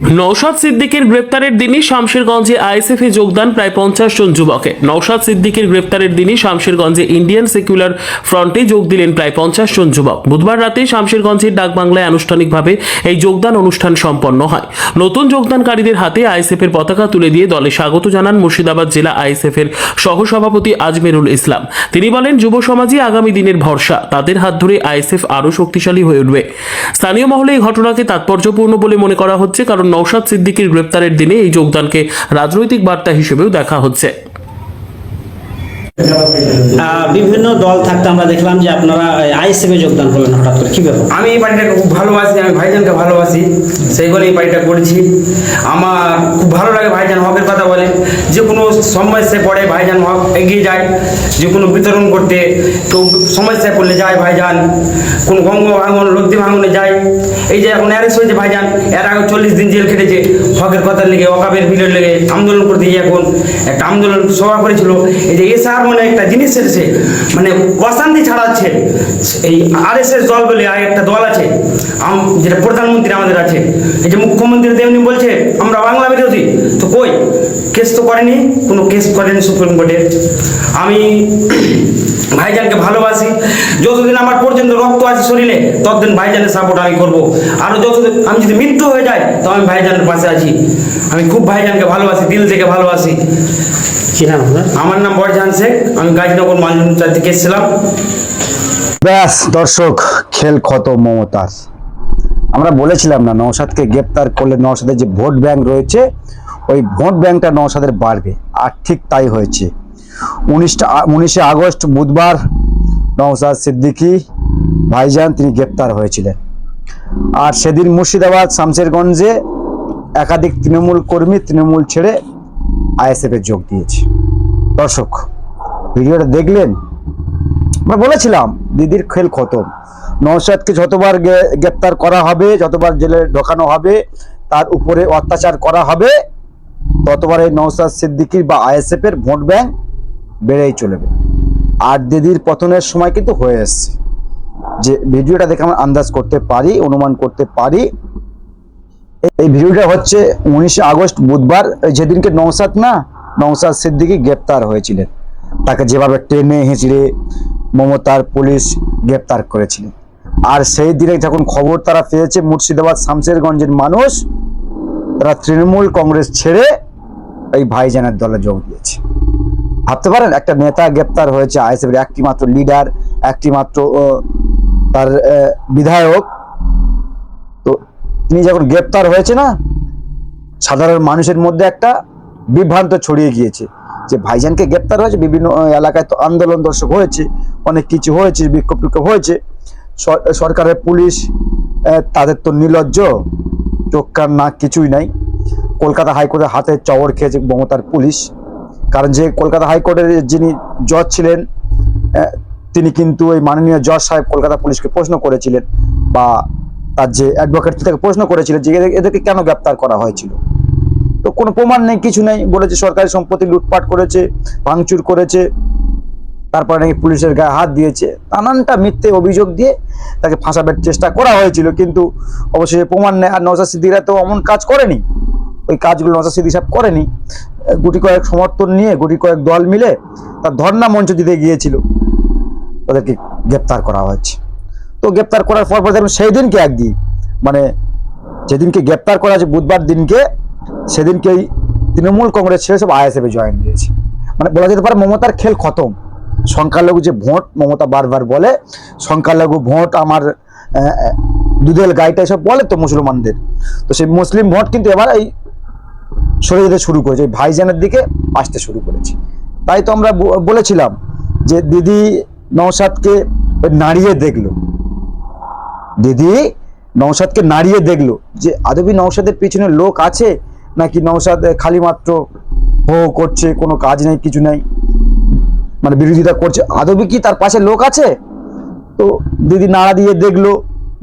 নৌশাদ সিদ্দিকের গ্রেপ্তারের দিনই শামশেরগঞ্জে আইএসএফ যোগদান প্রায় পঞ্চাশ জন যুবকে। নৌশাদ সিদ্দিকের গ্রেপ্তারের দিনই শামশেরগঞ্জে ইন্ডিয়ান সেকুলার ফ্রন্টে যোগ দিলেন প্রায় পঞ্চাশ জন যুবক। বুধবার রাতে শামশেরগঞ্জের ডাকবাংলায় আনুষ্ঠানিকভাবে এই যোগদান অনুষ্ঠান সম্পন্ন হয়। নতুন যোগদানকারীদের হাতে আইএসএফ এর পতাকা তুলে দিয়ে দলে স্বাগত জানান মুর্শিদাবাদ জেলা আইএসএফ এর সহসভাপতি আজমেরুল ইসলাম। তিনি বলেন, যুব সমাজই আগামী দিনের ভরসা। তাদের হাত ধরে আইএসএফ আরও শক্তিশালী হয়ে উঠবে। স্থানীয় মহলে এই ঘটনাকে তাৎপর্যপূর্ণ বলে মনে করা হচ্ছে, কারণ নৌশাদ সিদ্দিকির গ্রেপ্তারের দিনে এই যোগদানকে রাজনৈতিক বার্তা হিসেবেও দেখা হচ্ছে। বিভিন্ন দল থাকতে আমরা দেখলাম যে আপনারা আইএসএফে যোগদান করলেন হঠাৎ করে। কি ব্যাপার? আমি এই বাড়িটাকে খুব ভালোবাসি, আমি ভাইজানকে ভালোবাসি। সেই বলে এই বাড়িটা করেছি। আমার খুব ভালো লাগে ভাইজান হকের কথা বলে। যে কোনো সমস্যায় পড়ে, ভাইজান হক এগিয়ে যায়। যে কোনো বিতরণ করতে, কেউ সমস্যায় পড়লে যায় ভাইজান। কোন গঙ্গ ভাঙন লদ্দি ভাঙনে যায়। এই যে এখন অ্যারেস্ট হয়েছে ভাইজান, এর আগে চল্লিশ দিন জেল খেটেছে। হকের কথার লেগে অকাবের বিলের লেগে আন্দোলন করতে গিয়ে এখন একটা আন্দোলন সভা করেছিল। এই যে এসআর মানে একটা জিনিস এসেছে মানে অশান্তি ছাড়াচ্ছে। এই আর এস এস দল বলে আর একটা দল আছে যেটা প্রধানমন্ত্রী আমাদের আছে। এই যে মুখ্যমন্ত্রী তেমনি বলছে, আমরা বাংলা বিরোধী। তো কই? কেস তো করেনি, কোনো কেস করেনি সুপ্রিম কোর্টে। আমি ভাইজানকে ভালোবাসি। যতদিন আমার পর্যন্ত রক্ত আছে শরীরে ততদিন ভাইজানের সাপোর্ট আমি করব। আরও যতদিন আমি যদি মৃত্যু হয়ে যায় তো আমি ভাইজানের পাশে আছি। আমি খুব ভাইজানকে ভালোবাসি দিল থেকে ভালোবাসি। কি নাম আমার নাম বরজান শেখ। আমি গাজীনগর মালজুমচার থেকে এসেছিলাম। ব্যাস দর্শক খেল ক্ষত মমতাজ। আমরা বলেছিলাম না নৌসাদকে গ্রেপ্তার করলে নৌসাদের যে ভোট ব্যাংক রয়েছে ওই ভোট ব্যাংকটা নৌসাদের বাড়বে। আর ঠিক তাই হয়েছে। উনিশটা উনিশে আগস্ট বুধবার নৌসাদ সিদ্দিকী ভাইজান তিনি গ্রেপ্তার হয়েছিলেন। আর সেদিন মুর্শিদাবাদ শামশেরগঞ্জে একাধিক তৃণমূল কর্মী তৃণমূল ছেড়ে আইএসএফে যোগ দিয়েছে। দর্শক, ভিডিওটা দেখলেন? আমরা বলেছিলাম, দিদির খেল খতম। নৌসাদকে যতবার গ্রেপ্তার করা হবে, যতবার জেলে ঢোকানো হবে, তার উপরে অত্যাচার করা হবে, ততবার এই নৌসাদ সিদ্দিকির বা আইএসএফ এর ভোট ব্যাংক বেড়েই চলবে। আর দিদির পতনের সময় কিন্তু হয়ে এসছে। যে ভিডিওটা দেখে আমরা আন্দাজ করতে পারি, অনুমান করতে পারি, এই ভিডিওটা হচ্ছে উনিশে আগস্ট, বুধবার যেদিনকে নৌসাদ না নৌসাদ সিদ্দিকি গ্রেপ্তার হয়েছিলেন। তাকে যেভাবে টেনে হেঁচড়ে মমতার পুলিশ গ্রেপ্তার করেছিলেন আর সেই দিনে যখন খবর তারা পেয়েছে, মুর্শিদাবাদ শামশেরগঞ্জের মানুষ, তারা তৃণমূল কংগ্রেস ছেড়ে এই ভাইজানের দলে যোগ দিয়েছে। ভাবতে পারেন, একটা নেতা গ্রেপ্তার হয়েছে আইএসএফ এর একটি মাত্র লিডার একটি মাত্র তার বিধায়ক। তো তিনি যখন গ্রেপ্তার হয়েছে না, সাধারণ মানুষের মধ্যে একটা বিভ্রান্ত ছড়িয়ে গিয়েছে যে ভাইজানকে গ্রেপ্তার হয়েছে, বিভিন্ন এলাকায় তো আন্দোলন দর্শক হয়েছে, অনেক কিছু হয়েছে, বিক্ষোভ টিক্ষোভ হয়েছে। সরকারের পুলিশ তাদের তো নির্লজ্জ চোখ কান না, কিছুই নাই। কলকাতা হাইকোর্টের হাতে চবর খেয়েছে মমতার পুলিশ। কারণ যে কলকাতা হাইকোর্টের যিনি জজ ছিলেন তিনি কিন্তু ওই মাননীয় জজ সাহেব কলকাতা পুলিশকে প্রশ্ন করেছিলেন বা তার যে অ্যাডভোকেট তাকে প্রশ্ন করেছিলেন যে এদের- এদেরকে কেন গ্রেপ্তার করা হয়েছিল। তো কোনো প্রমাণ নেই, কিছু নেই, বলেছে সরকারি সম্পত্তি লুটপাট করেছে, ভাঙচুর করেছে, তারপরে নাকি পুলিশের গায়ে হাত দিয়েছে, নানানটা মিথ্যে অভিযোগ দিয়ে তাকে ফাঁসাবার চেষ্টা করা হয়েছিল। কিন্তু অবশ্যই প্রমাণ নেই, আর নওশাদ সিদ্দিকরা তো অমন কাজ করেনি। ওই কাজগুলো নওশাদ সিদ্দিক সাহেব করেনি। গুটি কয়েক সমর্থন নিয়ে গুটি কয়েক দল মিলে তার ধর্ণা মঞ্চ দিতে গিয়েছিল। তাদেরকে গ্রেপ্তার করা হয়েছে। তো গ্রেপ্তার করার পর পর দেখুন সেই দিনকে একদিন মানে যেদিনকে গ্রেপ্তার করা হয়েছে বুধবার দিনকে সেদিনকেই তৃণমূল কংগ্রেস ছেড়ে সব আইএসএফে জয়েন দিয়েছে মানে বলা যেতে পারে মমতার খেল খতম। সংখ্যালঘু যে ভোট মমতা বারবার বলে, সংখ্যালঘু ভোট আমার দুধেল গাইটা এসব বলে তো মুসলমানদের। তো সেই মুসলিম ভোট কিন্তু এবার এই সরে যেতে শুরু করেছে ভাইজানের দিকে আসতে শুরু করেছে। তাই তো আমরা বলেছিলাম যে দিদি নৌসাদকে নাড়িয়ে দেখল। দিদি নৌসাদকে নাড়িয়ে দেখল যে আদবি নৌসাদের পিছনে লোক আছে নাকি নৌসাদ খালি মাত্র হো করছে, কোনো কাজ নেই, কিছু নেই? মানে বিরোধিতা করছে। আদবি কি তার পাশে লোক আছে? তো দিদি নাড়া দিয়ে দেখল,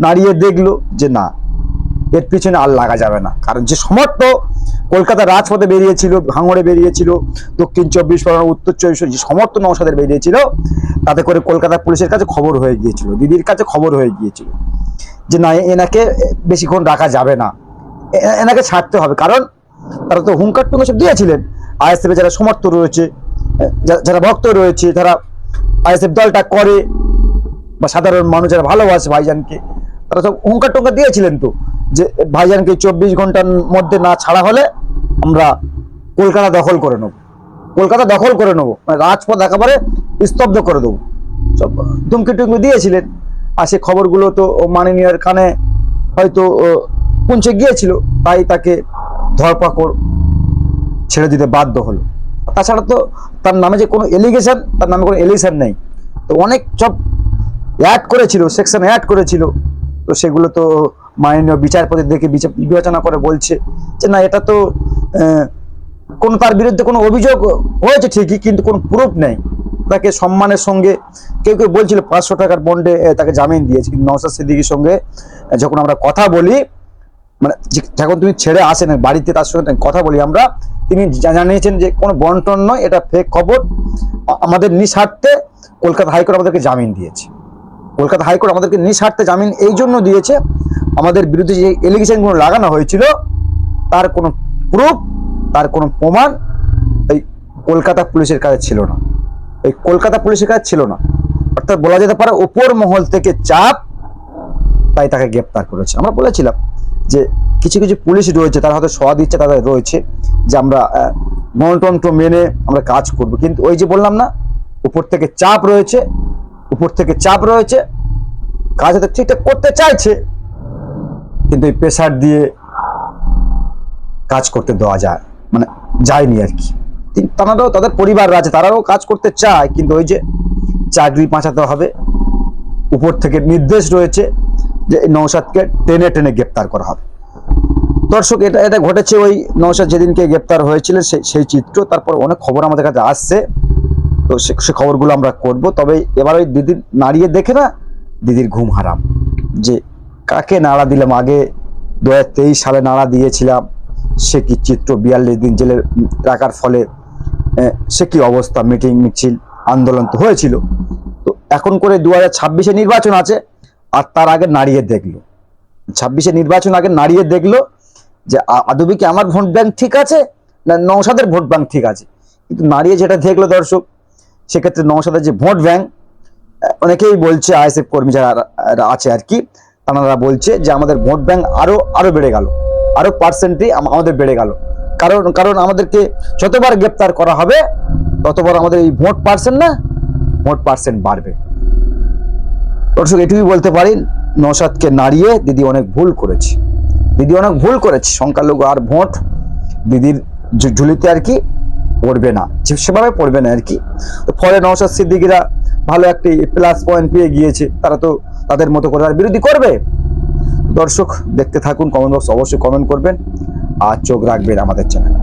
নাড়িয়ে দেখল যে না, এর পিছনে আর লাগা যাবে না। কারণ যে সমর্থ কলকাতা রাজপথে বেরিয়েছিল, ভাঙড়ে বেরিয়েছিল, দক্ষিণ চব্বিশ পরগনা, উত্তর চব্বিশ যে সমর্থ নৌসাদের বেরিয়েছিল, তাতে করে কলকাতা পুলিশের কাছে খবর হয়ে গিয়েছিল, দিদির কাছে খবর হয়ে গিয়েছিল যে না এনাকে বেশিক্ষণ রাখা যাবে না। এনাকে ছাড়তে হবে, কারণ তারা তো হুঙ্কার টুঙ্কা সব দিয়েছিলেন। আইএসএফ যারা সমর্থ রয়েছে যারা ভক্ত রয়েছে যারা আইএসএফ দলটা করে, বা সাধারণ মানুষ যারা ভালোবাসে ভাইজানকে, তারা সব হুঙ্কার টুঙ্কা দিয়েছিলেন তো। যে ভাইজানকে চব্বিশ ঘণ্টার মধ্যে না ছাড়া হলে আমরা কলকাতা দখল করে নেব। কলকাতা দখল করে নেব। মানে রাজপথ একেবারে স্তব্ধ করে দেবো। সব ধুমকি টুমকি দিয়েছিলেন। আর সে খবরগুলো তো মাননীয়ার কানে হয়তো পৌঁছে গিয়েছিল। তাই তাকে ধরপাকড় ছেড়ে দিতে বাধ্য হলো। তাছাড়া তো তার নামে যে কোনো এলিগেশন তার নামে কোনো এলিগেশন নেই। তো অনেক সব অ্যাড করেছিল সেকশন অ্যাড করেছিল। তো সেগুলো তো মাননীয় বিচারপতি দেখে বিচা- বিবেচনা করে বলছে যে না, এটা তো কোনো তার বিরুদ্ধে কোনো অভিযোগ হয়েছে ঠিকই, কিন্তু কোনো প্রুফ নেই। তাকে সম্মানের সঙ্গে কেউ কেউ বলছিল পাঁচশো টাকার বন্ডে তাকে জামিন দিয়েছে। কিন্তু নওসাদ সিদ্দিকির সঙ্গে যখন আমরা কথা বলি মানে যখন তুমি ছেড়ে আসেন বাড়িতে, তার সঙ্গে কথা বলি আমরা, তিনি জানিয়েছেন যে কোনো বন্টন নয়, এটা ফেক খবর। আমাদের নিঃস্বার্থে কলকাতা হাইকোর্ট আমাদেরকে জামিন দিয়েছে। কলকাতা হাইকোর্ট আমাদেরকে নিঃস্বার্থে জামিন এই জন্য দিয়েছে। আমাদের বিরুদ্ধে যে এলিগেশনগুলো লাগানো হয়েছিল, তার কোনো প্রুফ তার কোনো প্রমাণ এই কলকাতা পুলিশের কাছে ছিল না। এই কলকাতা পুলিশের কাছে ছিল না। অর্থাৎ বলা যেতে পারে ওপর মহল থেকে চাপ, তাই তাকে গ্রেপ্তার করেছে। আমরা বলেছিলাম যে কিছু কিছু পুলিশ রয়েছে, তারা হয়তো সদ ইচ্ছা তাদের রয়েছে, যে আমরা গণতন্ত্র মেনে আমরা কাজ করব। কিন্তু ওই যে বললাম না, উপর থেকে চাপ রয়েছে, উপর থেকে চাপ রয়েছে কাজ হয়তো ঠিকঠাক করতে চাইছে, কিন্তু এই প্রেশার দিয়ে কাজ করতে দেওয়া যায় মানে যায়নি আর কি। তারাও তাদের পরিবার আছে, তারাও কাজ করতে চায়, কিন্তু ওই যে চাকরি বাঁচাতে হবে, উপর থেকে নির্দেশ রয়েছে যে নৌসাদকে টেনে টেনে গ্রেপ্তার করা হবে। দর্শক, এটা এটা ঘটেছে ওই নৌসাদ যেদিনকে গ্রেপ্তার হয়েছিলেন সেই সেই চিত্র, তারপর অনেক খবর আমাদের কাছে আসছে। তো সে খবরগুলো আমরা করব, তবে এবার ওই দিদির নাড়িয়ে দেখে না দিদির ঘুম হারাম। যে কাকে নাড়া দিলাম? আগে দু হাজার তেইশ সালে নাড়া দিয়েছিলাম, সে কি চিত্র বিয়াল্লিশ দিন জেলে রাখার ফলে সে কি অবস্থা? মিটিং, মিছিল, আন্দোলন তো হয়েছিল। তো এখন করে দু হাজার নির্বাচন আছে, আর তার আগে নাড়িয়ে দেখল। ছাব্বিশে নির্বাচন আগে নাড়িয়ে দেখল যে আদবি কি আমার ভোট ব্যাংক ঠিক আছে, না নৌসাদের ভোট ব্যাংক ঠিক আছে? কিন্তু নাড়িয়ে যেটা দেখল দর্শক, সেক্ষেত্রে নৌসাদের যে ভোট ব্যাংক অনেকেই বলছে আইএসএফ কর্মী যারা আছে আর কি, তারা বলছে যে আমাদের ভোট ব্যাংক আরও আরও বেড়ে গেল। আরও পার্সেন্টই আমাদের বেড়ে গেল। কারণ কারণ আমাদেরকে যতবার গ্রেপ্তার করা হবে, ততবার আমাদের এই ভোট পার্সেন্ট না ভোট পার্সেন্ট বাড়বে। দর্শক, এটুকুই বলতে পারি নৌসাদকে নাড়িয়ে দিদি অনেক ভুল করেছে। দিদি অনেক ভুল করেছে, সংখ্যালঘু আর ভোট, দিদির ঝুলিতে আর কি পড়বে না সেভাবে পড়বে না আর কি। ফলে নৌসাদ সিদ্দিকিরা ভালো একটি প্লাস পয়েন্ট পেয়ে গিয়েছে। তারা তো তাদের মতো করে আর বিরোধী করবে? দর্শক, দেখতে থাকুন কমেন্ট বক্স অবশ্যই কমেন্ট করবেন। আর চোখ রাখবেন আমাদের চ্যানেলে